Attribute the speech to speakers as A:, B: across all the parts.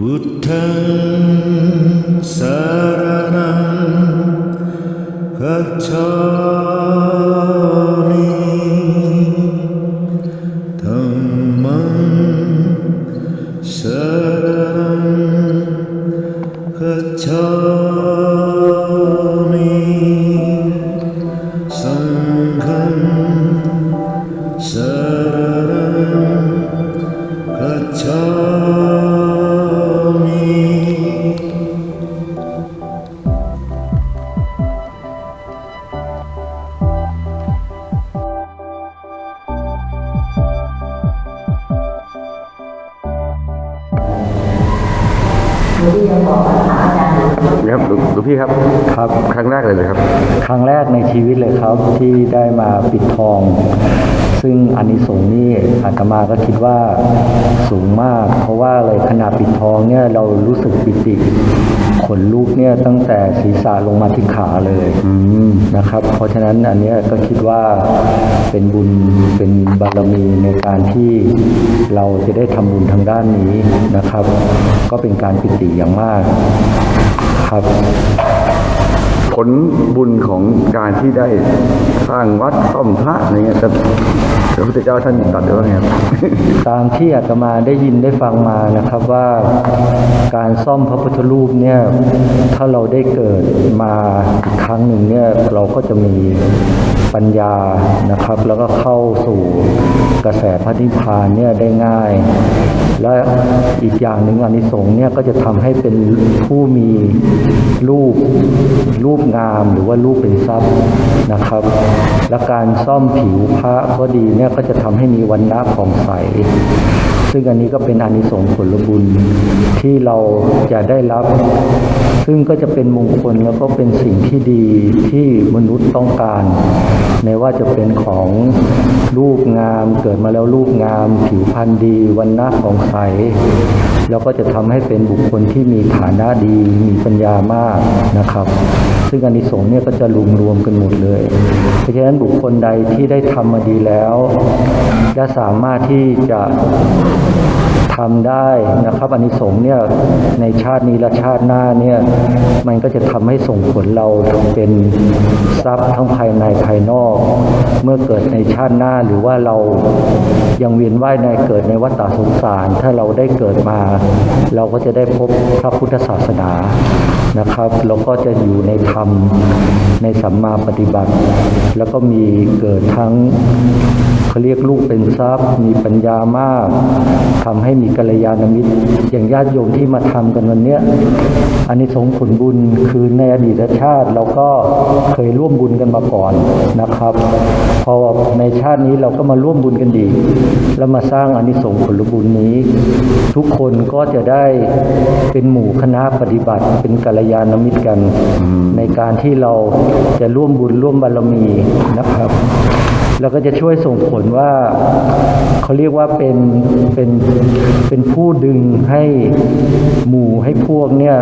A: พุทธังสาร
B: พี่ครับ
C: ครับ
B: ครั้งแรกเลยเลยครับ
C: ครั้งแรกในชีวิตเลยครับที่ได้มาปิดทอง ซึ่งอานิสงส์นี่อาตมาก็คิดว่าสูงมาก เพราะว่าอะไรขณะปิดทองเนี่ยเรารู้สึกปิติขนลุกเนี่ยตั้งแต่ศีรษะลงมาที่ขาเลยนะครับ เพราะฉะนั้นอันเนี้ยก็คิดว่าเป็นบุญเป็นบารมีในการที่เราจะได้ทำบุญทางด้านนี้นะครับ ก็เป็นการปิติอย่างมาก ครับ
B: ผลบุญของการที่ได้สร้างวัดซ่อมพระอะไรเงี้ยจะ พระพุทธเจ้าท่านตรัสไว้ว่าไงครับ
C: ตามที่อาตมาได้ยินได้ฟังมานะครับว่าการซ่อมพระพุทธรูปเนี่ยถ้าเราได้เกิดมาครั้งหนึ่งเนี่ยเราก็จะมีปัญญานะครับ แล้วก็เข้าสู่กระแสพระนิพพานเนี่ยได้ง่าย และอีกอย่างหนึ่งอานิสงส์เนี่ยก็จะทำให้เป็นผู้มีรูปรูปงามหรือว่ารูปเป็นทรัพย์นะครับ และการซ่อมผิวพระก็ดีเนี่ยก็จะทำให้มีวันณะผ่องใส ซึ่งอันนี้ก็เป็นอานิสงส์ผลบุญที่เราจะได้รับ ซึ่งก็จะเป็นมงคลแล้วก็เป็นสิ่งที่ดีที่มนุษย์ต้องการไม่ว่าจะเป็นของรูปงาม เกิดมาแล้วรูปงาม ผิวพรรณดี วันณะผ่องใส แล้วก็จะทำให้เป็นบุคคลที่มีฐานะดี มีปัญญามากนะครับ ซึ่งอานิสงส์เนี่ยก็จะรวมรวมกันหมดเลย เพราะฉะนั้นบุคคลใดที่ได้ทำมาดีแล้ว จะสามารถที่จะ ทำได้นะครับอานิสงส์เนี่ยในชาตินี้และชาติหน้าเนี่ยมันก็จะทำให้ส่งผลเราเป็นทรัพย์ทั้งภายในภายนอก เมื่อเกิดในชาติหน้าหรือว่าเรายังเวียนว่ายในเกิดในวัฏฏสงสาร ถ้าเราได้เกิดมา เราก็จะได้พบพระพุทธศาสนานะครับแล้วก็จะอยู่ในธรรมในสัมมาปฏิบัติ แล้วก็มีเกิดทั้ง เขาเรียกลูกเป็นทรัพย์ มีปัญญามากทำให้มีกัลยาณมิตร อย่างญาติโยมที่มาทำกันวันเนี้ยอันนี้สงส์ผลบุญคือในอดีตชาติเราก็เคยร่วมบุญกันมาก่อนนะครับ พอในชาตินี้เราก็มาร่วมบุญกันดีแล้วมาสร้างอานิสงส์ผลบุญนี้ ทุกคนก็จะได้เป็นหมู่คณะปฏิบัติ เป็นกัลยาณมิตรกัน ในการที่เราจะร่วมบุญร่วมบารมีนะครับ แล้วก็จะช่วยส่งผลว่าเขาเรียกว่าเป็นเป็นเป็นผู้ดึงให้หมู่ให้พวกเนี่ย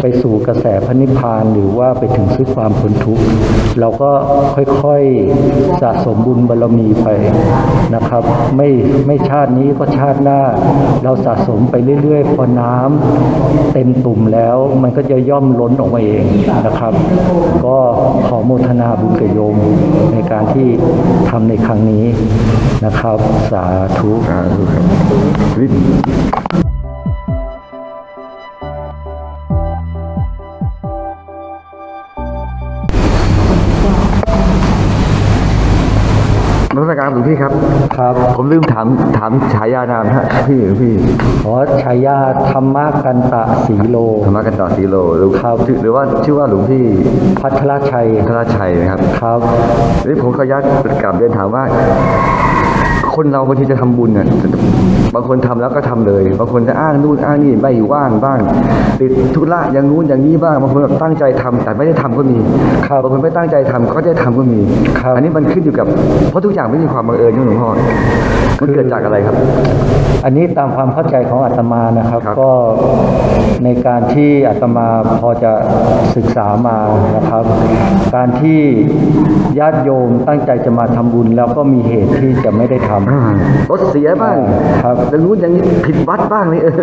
C: ไปสู่กระแสพระนิพพานหรือว่าไปถึงซึ่งความพ้นทุกข์เราก็ค่อยๆสะสมบุญบารมีไปนะครับ ไม่ไม่ชาตินี้ก็ชาติหน้า เราสะสมไปเรื่อยๆพอน้ำเต็มตุ่มแล้วมันก็จะย่อมล้นออกมาเองนะครับ ก็ขอโมทนาบุญกับโยมใน การที่ทำในครั้งนี้นะครับ สาธุ
B: สาดูครับ วินมัสการหลวงพี่ครับ
C: ครับ
B: ผมลืมถามถามฉายานามฮะพี่หลวงพี่
C: ขอฉายาธรรมกันตะสีโล
B: ธรรมกันต่อสีโลหรือ
C: ครับ
B: ชื่อหรือว่าชื่อว่าหลวงพี่
C: พัทรชัย
B: ธราชัยนะครับ
C: ครับ
B: นี่ผมขออนุญาตกลับเรียนถามว่า คนเราบางทีจะทำบุญเนี่ยบางคนทำแล้วก็ทำเลย บางคนจะอ้างนู่นอ้างนี่ไม่ว่างบ้าง ติดธุระอย่างนู้นอย่างนี้บ้างบางคนแบบตั้งใจทำแต่ไม่ได้ทำก็มี
C: ครับ
B: บางคนไม่ตั้งใจทำก็ได้ทำก็มี
C: ครับ
B: อันนี้มันขึ้นอยู่กับเพราะทุกอย่างไม่มีความบังเอิญใช่ไหมหลวงพ่อมันเกิดจากอะไรครับ
C: อันนี้ตามความเข้าใจของอาตมานะครับ
B: ครับ
C: ก็ในการที่อาตมาพอจะศึกษามานะครับ การที่ญาติโยมตั้งใจจะมาทำบุญ แล้วก็มีเหตุที่จะไม่ได้ทำ
B: อ่ารถเสียบ้าง
C: ครับ
B: อย่างนู้นอย่างนี้ผิดวัดบ้างนี่เออ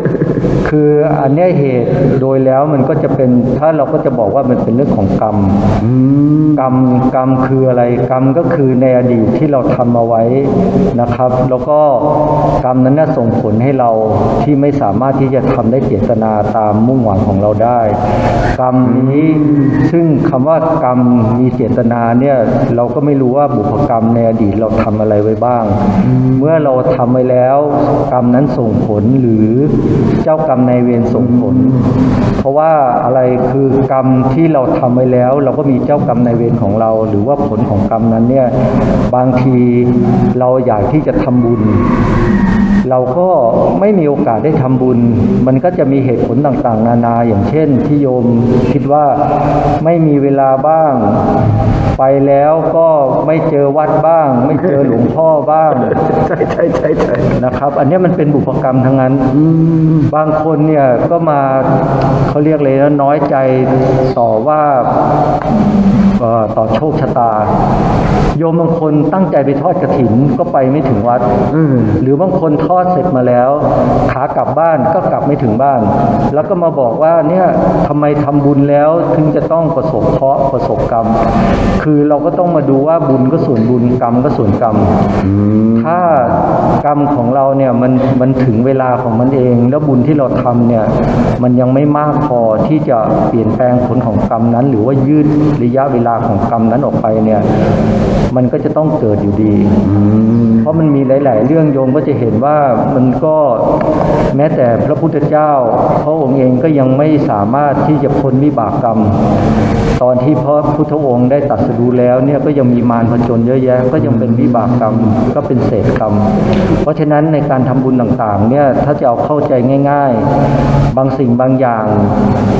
C: คืออันเนี้ยเหตุโดยแล้วมันก็จะเป็นถ้าเราก็จะบอกว่ามันเป็นเรื่องของกรรม
B: อืม
C: กรรมกรรมคืออะไรกรรมก็คือในอดีตที่เราทำมาไว้นะครับ แล้วก็กรรมนั้นน่ะส่่งผลให้เราที่ไม่สามารถที่จะทำได้เจตนาตามมุ่งหวังของเราได้ กรรมนี้ซึ่งคำว่ากรรมมีเจตนาเนี่ยเราก็ไม่รู้ว่าบุพกรรมในอดีตเราทำอะไรไว้บ้าง เมื่อเราทำไว้แล้ว กรรมนั้นส่งผลหรือเจ้ากรรมในเวรส่งผล เพราะว่าอะไรคือกรรมที่เราทำไว้แล้ว เราก็มีเจ้ากรรมในเวรของเรา หรือว่าผลของกรรมนั้นเนี่ยบางทีเราอยากที่จะทำบุญ เราก็ไม่มีโอกาสได้ทำบุญ มันก็จะมีเหตุผลต่างๆ นานาอย่างเช่นที่โยมคิดว่าไม่มีเวลาบ้าง ไปแล้วก็ไม่เจอวัดบ้าง ไม่เจอหลวงพ่อบ้าง
B: ใช่ใช่ใช่ใช่
C: นะครับ อันเนี้ยมันเป็นบุพกรรมทั้งนั้นบางคนเนี่ยก็มาเขาเรียกเลยนะน้อยใจต่อว่าเอ่อต่อโชคชะตา โยมบางคนตั้งใจไปทอดกระถินก็ไปไม่ถึงวัด
B: อืม
C: หรือบางคนทอดเสร็จมาแล้ว ขากลับบ้านก็กลับไม่ถึงบ้าน แล้วก็มาบอกว่าเนี่ยทำไมทำบุญแล้วถึงจะต้องประสบเคราะห์ประสบกรรม คือเราก็ต้องมาดูว่าบุญก็ส่วนบุญกรรมก็ส่วนกรรม ถ้ากรรมของเราเนี่ยมันมันถึงเวลาของมันเอง แล้วบุญที่เราทำเนี่ยมันยังไม่มากพอที่จะเปลี่ยนแปลงผลของกรรมนั้น หรือว่ายืดระยะเวลาของกรรมนั้นออกไปเนี่ยมันก็จะต้องเกิดอยู่ดี เพราะมันมีหลาย ๆ เรื่องโยมก็จะเห็นว่ามันก็แม้แต่พระพุทธเจ้าพระองค์เองก็ยังไม่สามารถที่จะพ้นวิบากกรรม ตอนที่พระพุทธองค์ได้ตรัสรู้แล้วเนี่ยก็ยังมีมารผจญเยอะแยะ ก็ยังเป็นวิบากกรรมก็เป็นเศษกรรม เพราะฉะนั้นในการทำบุญต่าง ๆ เนี่ยถ้าจะเอาเข้าใจง่าย ๆ บางสิ่งบางอย่าง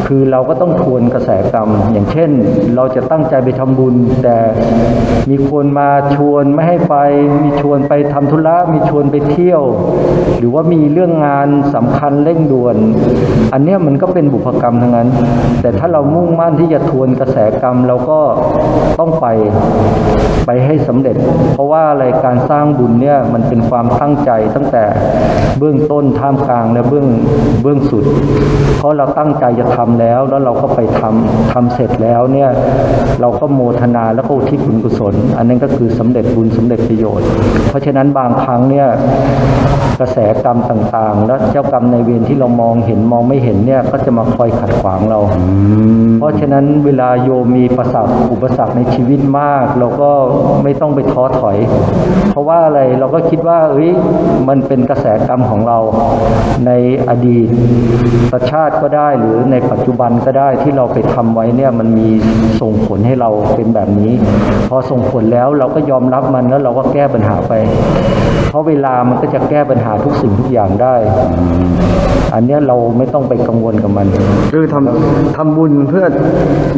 C: คือเราก็ต้องทวนกระแสกรรม อย่างเช่น เราจะตั้งใจไปทำบุญ แต่มีคนมาชวนไม่ให้ไปมีชวนไปทำธุระมีชวนไปเที่ยว หรือว่ามีเรื่องงานสำคัญเร่งด่วน อันเนี้ยมันก็เป็นบุพกรรมทั้งนั้น แต่ถ้าเรามุ่งมั่นที่จะทวนกระแสกรรมเราก็ต้องไปไปให้สำเร็จ เพราะว่าอะไรการสร้างบุญเนี่ยมันเป็นความตั้งใจตั้งแต่เบื้องต้นท่ามกลางและเบื้องเบื้องสุด เพราะเราตั้งใจจะทำแล้ว แล้วเราก็ไปทำทำเสร็จแล้วเนี่ยเราก็โมทนาแล้วก็อุทิศบุญกุศล อันนั้นก็คือสำเร็จบุญสำเร็จประโยชน์เพราะฉะนั้นบางครั้งเนี่ย กระแสกรรมต่างๆ แล้วเจ้ากรรมในายเวรที่เรามองเห็นมองไม่เห็นเนี่ยก็จะมาคอยขัดขวางเรา เพราะฉะนั้นเวลาโยมมีประสรรคอุปสรรคในชีวิตมาก เราก็ไม่ต้องไปท้อถอย เพราะว่าอะไรเราก็คิดว่าเอ้ยมันเป็นกระแสกรรมของเราในอดีตชาติก็ได้หรือในปัจจุบันก็ได้ที่เราไปทำไว้เนี่ยมันมีส่งผลให้เราเป็นแบบนี้ พอส่งผลแล้วเราก็ยอมรับมันแล้วเราก็แก้ปัญหาไป เพราะเวลามันก็จะแก้ปัญหาทุกสิ่งทุกอย่างได้ อันเนี้ยเราไม่ต้องไปกังวลกับมัน
B: คือทำทำบุญเพื่อ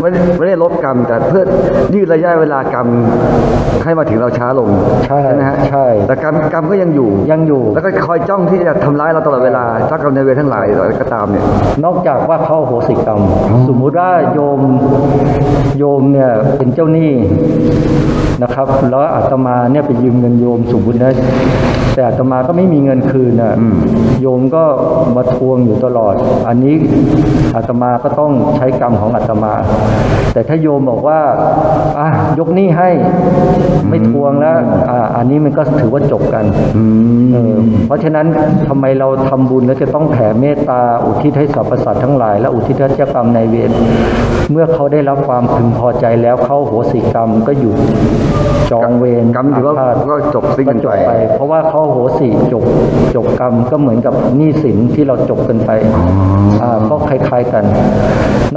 B: ไม่ได้ไม่ได้ลบกรรม แต่เพื่อยืดระยะเวลากรรมให้มาถึงเราช้าลง
C: ใช่
B: ไหมฮะ
C: ใช่
B: แต่กรรมกรรมก็ยังอยู่
C: ยังอยู่
B: แล้วก็คอยจ้องที่จะทำร้ายเราตลอดเวลาเจ้ากรรมนายเวรทั้งหลายอะไรก็ตามเนี่ย
C: นอกจากว่าเขาอโหสิกรรม สมมุติว่าโยมโยมเนี่ยเป็นเจ้าหนี้นะครับ แล้วอาตมาเนี่ยไปยืมเงินโยมสมมตินะแต่อาตมาก็ไม่มีเงินคืนนะโยมก็มาทวงอยู่ตลอด อันนี้อาตมาก็ต้องใช้กรรมของอาตมา แต่ถ้าโยมบอกว่าอะยกหนี้ให้ ไม่ทวงแล้วอ่าอันนี้มันก็ถือว่าจบกันเออเพราะฉะนั้นทำไมเราทำบุญแล้วจะต้องแผ่เมตตาอุทิศให้สรรพสัตว์ทั้งหลาย และอุทิศให้เจ้ากรรมนายเวรเมื่อเขาได้รับความพึงพอใจแล้วเข้าโหสิกรรมก็หยุดจองเวร
B: กรรมถือว่า
C: อาฆาต
B: ก็จบสิ้น
C: ก็
B: กัน
C: จบ
B: ไป
C: ไปเพราะว่าเขาโหสิจบจบกรรมก็เหมือนกับหนี้สินที่เราจบกันไปอ่าก็คล้ายๆกัน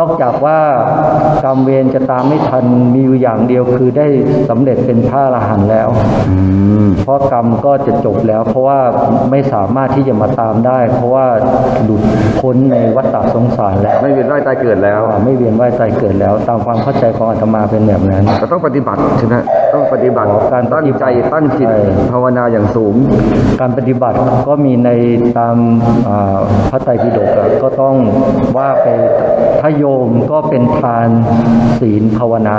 C: นอกจากว่ากรรมเวรจะตามไม่ทันมีอยู่อย่างเดียวคือได้สำเร็จเป็นพระอรหันต์แล้ว
B: อืม
C: เพราะกรรมก็จะจบแล้ว เพราะว่าไม่สามารถที่จะมาตามได้ เพราะว่าหลุดพ้นในวัฏฏะสงสารแล้ว
B: ไม่เวียนว่ายตายเกิดแล้ว
C: อ่าไม่เวียนว่ายตายเกิดแล้ว ตามความเข้าใจของอาตมาเป็นแบบนั้น
B: เราต้องปฏิบัติใช่ไหมต้องปฏิบัติ
C: การป
B: ตั้ง
C: ฏิบัติ
B: ใจตั้งจิต
C: ใช่
B: ภาวนาอย่างสูง
C: การปฏิบัติก็มีในตามาพระไตรปิฎกอะก็ต้องว่าไป ถ้าโยมก็เป็นทานศีลภาวนา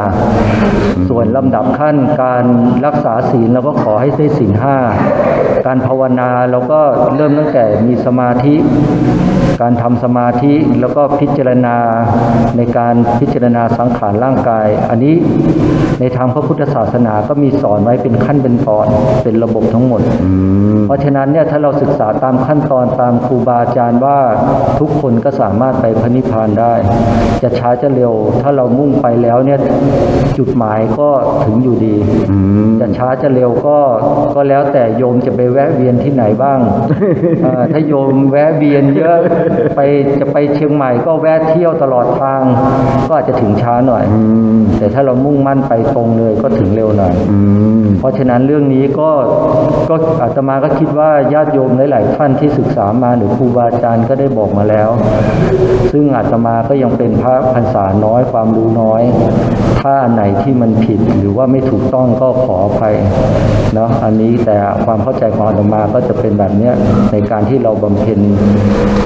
C: ส่วนลำดับขั้นการรักษาศีลเราก็ขอให้ได้ศีลห้าการภาวนาเราก็เริ่มตั้งแต่มีสมาธิ การทำสมาธิแล้วก็พิจารณาในการพิจารณาสังขารร่างกาย อันนี้ในทางพระพุทธศาสนาก็มีสอนไว้เป็นขั้นเป็นตอนเป็นระบบทั้งหมด เพราะฉะนั้นเนี่ยถ้าเราศึกษาตามขั้นตอนตามครูบาอาจารย์ว่าทุกคนก็สามารถไปพระนิพพานได้จะช้าจะเร็ว ถ้าเรามุ่งไปแล้วเนี่ยจุดหมายก็ถึงอยู่ดี
B: อืม
C: จะช้าจะเร็วก็ก็แล้วแต่โยมจะไปแวะเวียนที่ไหนบ้างเอ่อถ้าโยมแวะเวียนเยอะไปจะไปเชียงใหม่ก็แวะเที่ยวตลอดทาง ก็อาจจะถึงช้าหน่อย
B: อืม
C: แต่ถ้าเรามุ่งมั่นไปตรงเลยก็ถึงเร็วหน่อย
B: อืม
C: เพราะฉะนั้นเรื่องนี้ก็ก็อาตมาก็คิดว่าญาติโยมหลาย ๆ ท่านที่ศึกษามาหรือครูบาอาจารย์ก็ได้บอกมาแล้ว ซึ่งอาตมาก็ยังเป็นพระพรรษาน้อยความรู้น้อย ถ้าอันไหนที่มันผิดหรือว่าไม่ถูกต้องก็ขออภัยเนาะอันนี้แต่ความเข้าใจของอาตมาก็จะเป็นแบบเนี้ยในการที่เราบำเพ็ญ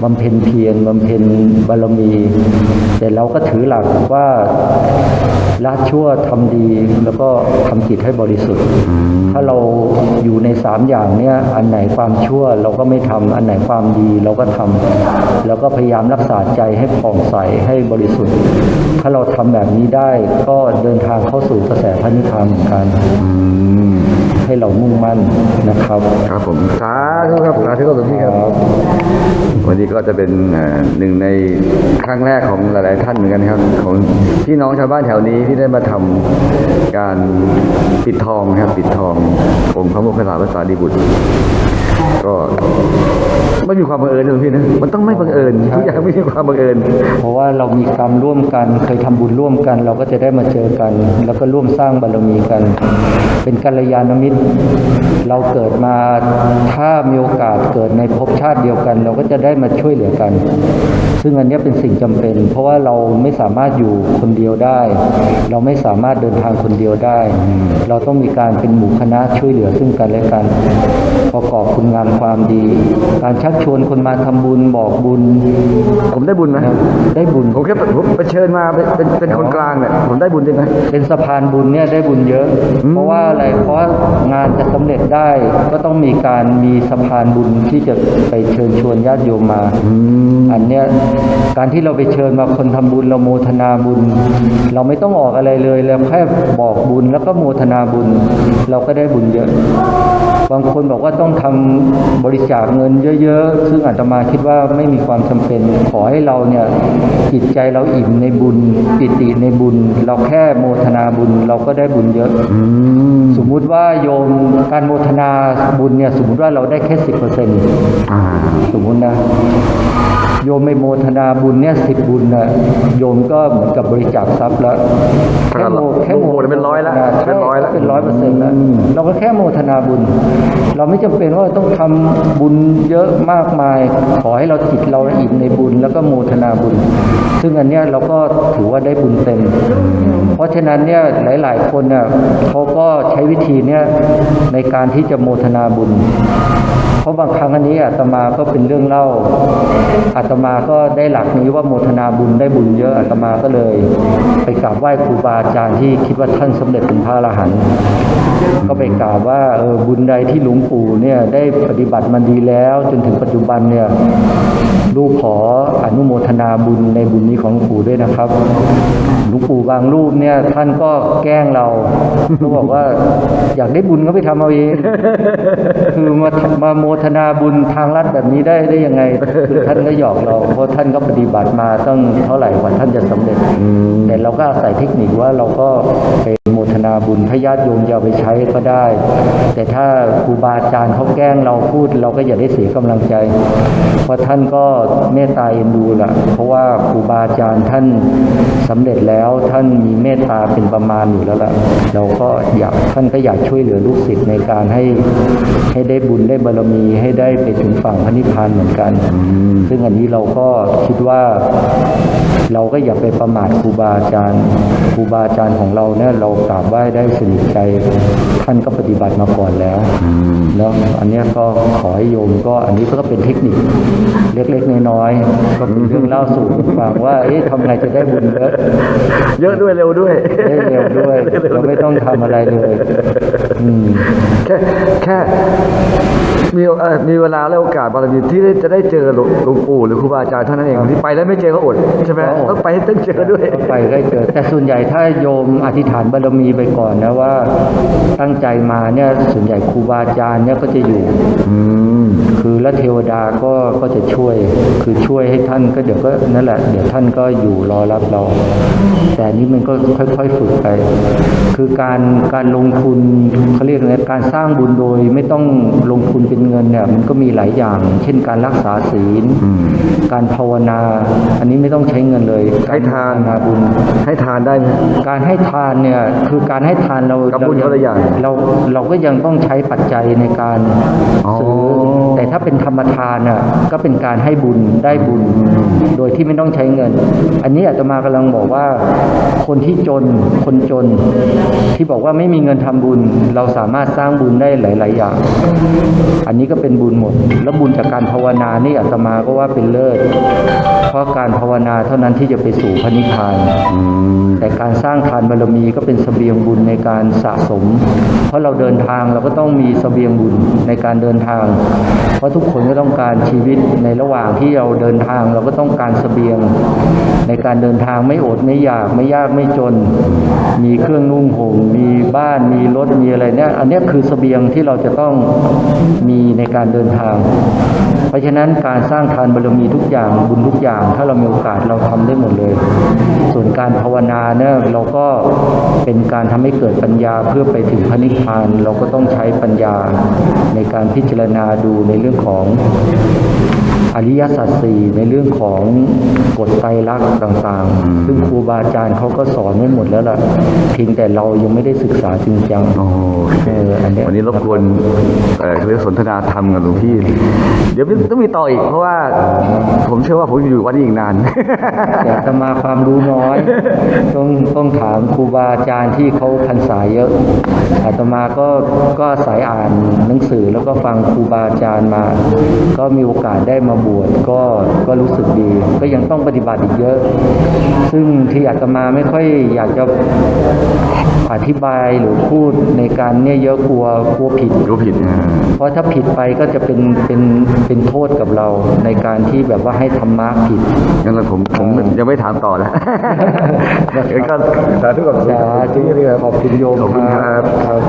C: บำเพ็ญเพียรบำเพ็ญบารมี แต่เราก็ถือหลักว่า ละชั่วทำดีแล้วก็ทำจิตให้บริสุทธิ์ ถ้าเราอยู่ในสามอย่างเนี่ยอันไหนความชั่วเราก็ไม่ทำอันไหนความดีเราก็ทำแล้วก็พยายามรักษาใจให้ผ่องใสให้บริสุทธิ์ ถ้าเราทำแบบนี้ได้ก็เดินทางเข้าสู่กระแสพระนิพพานเหมือนกัน
B: อืม
C: ให้เรามุ่งมั่นนะครับ
B: ครับผมสาธุครับสาธุครับหลวงพี่ครับ วันนี้ก็จะเป็นเอ่อหนึ่งในครั้งแรกของหลาย ๆ ท่านเหมือนกันครับ ของพี่น้องชาวบ้านแถวนี้ที่ได้มาทำการปิดทองครับปิดทององค์พระโมคคัลลาภาษาดีบุตร ก็ไม่มีความบังเอิญนะหลวงพี่นะมันต้องไม่บังเอิญทุกอย่างไม่มีความบังเอิญ
C: เพราะว่าเรามีกรรมร่วมกันเคยทำบุญร่วมกัน เราก็จะได้มาเจอกัน แล้วก็ร่วมสร้างบารมีกัน เป็นกัลยาณมิตร เราเกิดมาถ้ามีโอกาสเกิดในภพชาติเดียวกัน เราก็จะได้มาช่วยเหลือกัน ซึ่งอันเนี้ยเป็นสิ่งจำเป็น เพราะว่าเราไม่สามารถอยู่คนเดียวได้ เราไม่สามารถเดินทางคนเดียวได้ เราต้องมีการเป็นหมู่คณะช่วยเหลือซึ่งกันและกัน ประกอบคุณงามความดี การชักชวนคนมาทำบุญบอกบุญ
B: ผมได้บุญไหม
C: ได้บุญ
B: ผมแค่ผมไปเชิญมาเป็นเป็นเป็นคนกลางเนี่ยผมได้บุญใช่ไหม
C: เป็นสะพานบุญเนี่ยได้บุญเยอะ เพราะว่าอะไรเพราะงานจะสำเร็จได้ก็ต้องมีการมีสะพานบุญที่จะไปเชิญชวนญาติโยมมาอันเนี้ยการที่เราไปเชิญมาคนทำบุญเราโมทนาบุญ เราไม่ต้องออกอะไรเลยเราแค่บอกบุญแล้วก็โมทนาบุญ เราก็ได้บุญเยอะ บางคนบอกว่าต้องทำบริจาคเงินเยอะๆ ซึ่งอาตมาคิดว่าไม่มีความจำเป็น ขอให้เราเนี่ยจิตใจเราอิ่มในบุญปิติในบุญ เราแค่โมทนาบุญเราก็ได้บุญเยอะ
B: อืม
C: สมมุติว่าโยมการโมทนาบุญเนี่ยสมมุติว่าเราได้แค่สิบเปอร์เซ็นต์
B: อ่า
C: สมมุตินะ โยมไม่โมทนาบุญเนี่ยสิบบุญนะโยมก็เหมือนกับบริจาคทรัพย์แล้วแค่โมแค่โม
B: โมเป็นร้อยละเป็นร้อยละ
C: เป็นร้อยเปอร์เซ็นต์แล้วเราก็แค่โมทนาบุญ เราไม่จำเป็นว่าต้องทำบุญเยอะมากมาย ขอให้เราจิตเราอิ่มในบุญแล้วก็โมทนาบุญ ซึ่งอันเนี้ยเราก็ถือว่าได้บุญเต็ม เพราะฉะนั้นเนี่ยหลาย ๆ คนเนี่ยเขาก็ใช้วิธีเนี้ยในการที่จะโมทนาบุญ เพราะบางครั้งอันนี้อาตมาก็เป็นเรื่องเล่าอาตตมาก็ได้หลักนี้ว่าโมทนาบุญได้บุญเยอะอาตมาก็เลย ไปกราบไหว้ครูบาอาจารย์ที่คิดว่าท่านสำเร็จเป็นพระอรหันต์ก็ไปกราบว่าเออบุญใดที่หลวงปู่เนี่ยได้ปฏิบัติมันดีแล้ว จนถึงปัจจุบันเนี่ยลูกขออนุโมทนาบุญในบุญนี้ของหลวงปู่ด้วยนะครับหลวงปู่บางรูปเนี่ยท่านก็แกล้งเราก็บอกว่าอยากได้บุญก็ไปทำเอาเองคือมามาโมทนาบุญทางลัดแบบนี้ได้ได้ยังไงคือท่านก็หยอกเราเพราะท่านก็ปฏิบัติมาตั้งเท่าไหร่กว่าท่านจะสำเร็จแต่เราก็อาศัยเทคนิคว่าเราก็ไปโมทนาบุญถ้าญาติโยมจะเอาไปใช้ก็ได้ แต่ถ้าครูบาอาจารย์เขาแกล้งเราพูด เราก็อย่าได้เสียกำลังใจ เพราะท่านก็เมตตาเอ็นดูละเพราะว่าครูบาอาจารย์ท่านสำเร็จแล้วท่านมีเมตตาเป็นประมาณอยู่แล้วล่ะ เราก็อยากท่านก็อยากช่วยเหลือลูกศิษย์ในการให้ให้ได้บุญได้บารมีให้ได้ไปถึงฝั่งพระนิพพานเหมือนกัน ซึ่งอันนี้เราก็คิดว่าเราก็อย่าไปประมาทครูบาอาจารย์ครูบาอาจารย์ของเราเนี่ยเรากราบไหว้ได้สนิทใจ ท่านก็ปฏิบัติมาก่อนแล้วแล้วอันเนี้ยก็ขอให้โยมก็อันนี้ก็เป็นเทคนิค เล็กๆน้อยๆก็เป็นเรื่องเล่าสู่กันฟังว่าเอ๊ะทำไงจะได้บุญเยอะ
B: เยอะด้วยเร็วด้วย
C: ได้เร็วด้วยเราไม่ต้องทำอะไรเลยอืม
B: แค่แค่ มีเอ่อมีเวลาและโอกาสบารมีที่ได้จะได้เจอหลวงหลวงปู่หรือครูบาอาจารย์เท่านั้นเองที่ไปแล้วไม่เจอก็อดใช่ไหม
C: ก็อด
B: ต้องไปให้ต้องเจอด้วย
C: ก็ไปได้เจอ แต่ส่วนใหญ่ถ้าโยมอธิษฐานบารมีไปก่อนนะว่าตั้งใจมาเนี่ยส่วนใหญ่ครูบาอาจารย์เนี่ยก็จะอยู่
B: อืม
C: คือ แล้วเทวดาก็ก็จะช่วย คือช่วยให้ท่านก็เดี๋ยวก็นั่นแหละ เดี๋ยวท่านก็อยู่รอรับเรา แต่อันนี้มันก็ค่อยๆฝึกไป คือการการลงทุนเขาเรียกอะไรการสร้างบุญโดยไม่ต้องลงทุนเป็นเงินเนี่ยมันก็มีหลายอย่าง เช่นการรักษาศีล
B: อืม
C: การภาวนา อันนี้ไม่ต้องใช้เงินเลย
B: ให้ทาน
C: กรภวนาบุญ
B: ให้ทานได้ไหม
C: การให้ทานเนี่ยคือการให้ทานเรา
B: กับบุญ
C: เร
B: คนละอย่าง
C: เราเราก็ยังต้องใช้ปัจจัยในการ
B: อ๋อ
C: ซื้อแต่ถ้าเป็นธรรมทานอะก็เป็นการให้บุญได้บุญ โดยที่ไม่ต้องใช้เงิน อันนี้อาตมากำลังบอกว่า คนที่จนคนจน ที่บอกว่าไม่มีเงินทำบุญ เราสามารถสร้างบุญได้หลาย ๆ อย่าง อันนี้ก็เป็นบุญหมด แล้วบุญจากการภาวนานี่อาตมาก็ว่าเป็นเลิศเพราะการภาวนาเท่านั้นที่จะไปสู่พระนิพพาน
B: อืม
C: แต่การสร้างทานบารมีก็เป็นเสบียงบุญในการสะสม เพราะเราเดินทางเราก็ต้องมีเสบียงบุญในการเดินทาง เพราะทุกคนก็ต้องการชีวิตในระหว่างที่เราเดินทางเราก็ต้องการสเสบียง ในการเดินทางไม่อดไม่อยากไม่ยากไม่จน มีเครื่องนุ่งห่มมีบ้านมีรถมีอะไรเนี่ยอันนี้คือสเสบียงที่เราจะต้องมีในการเดินทาง เพราะฉะนั้นการสร้างทานบารมีทุกอย่างบุญทุกอย่าง ถ้าเรามีโอกาสเราทำได้หมดเลย ส่วนการภาวนาเนี่ยเราก็เป็นการทำให้เกิดปัญญาเพื่อไปถึงพระนิพพาน เราก็ต้องใช้ปัญญาในการพิจารณาดูในเรื่องของอริยสัจสี่ในเรื่องของกฎไตรลักษณ์ต่างๆ ซึ่งครูบาอาจารย์เขาก็สอนไว้หมดแล้วล่ะ เพียงแต่เรายังไม่ได้ศึกษาจริงจัง
B: โอ้
C: เอออันเนี้ย
B: วันนี้รบกวนเอ่อเขาเรียกสนทนาธรรมกับหลวงพี่ เดี๋ยวต้องมีต่ออีก เพราะว่าผมเชื่อว่าผมอยู่วันนี้อีกนาน
C: แต่อาตมาความรู้น้อย ต้องต้องถามครูบาอาจารย์ที่เขาพรรษาเยอะอาตมาก็ก็สายอ่านหนังสือแล้วก็ฟังครูบาอาจารย์มาก็มีโอกาสได้มาบวชก็ก็รู้สึกดี ก็ยังต้องปฏิบัติอีกเยอะ ซึ่งที่อาตมาไม่ค่อยอยากจะอธิบายหรือพูดในการเนี่ยเยอะกลัวกลัวผิด
B: รู้ผิดนะ
C: เพราะถ้าผิดไปก็จะเป็นเป็นเป็นโทษกับเราในการที่แบบว่าให้ธรรมะผิด
B: งั้นผมผมยังไม่ถามต่อแล้วงั้นก็สาธุกับ
C: สาธุขอบคุณโยม
B: ขอบคุณครับ
C: ครับ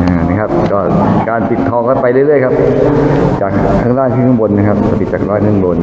B: อ่า นะครับ ก็การปิดทองก็ไปเรื่อยๆครับ จากข้างล่างขึ้นข้างบนนะครับปิดจากล่างขึ้นข้างบน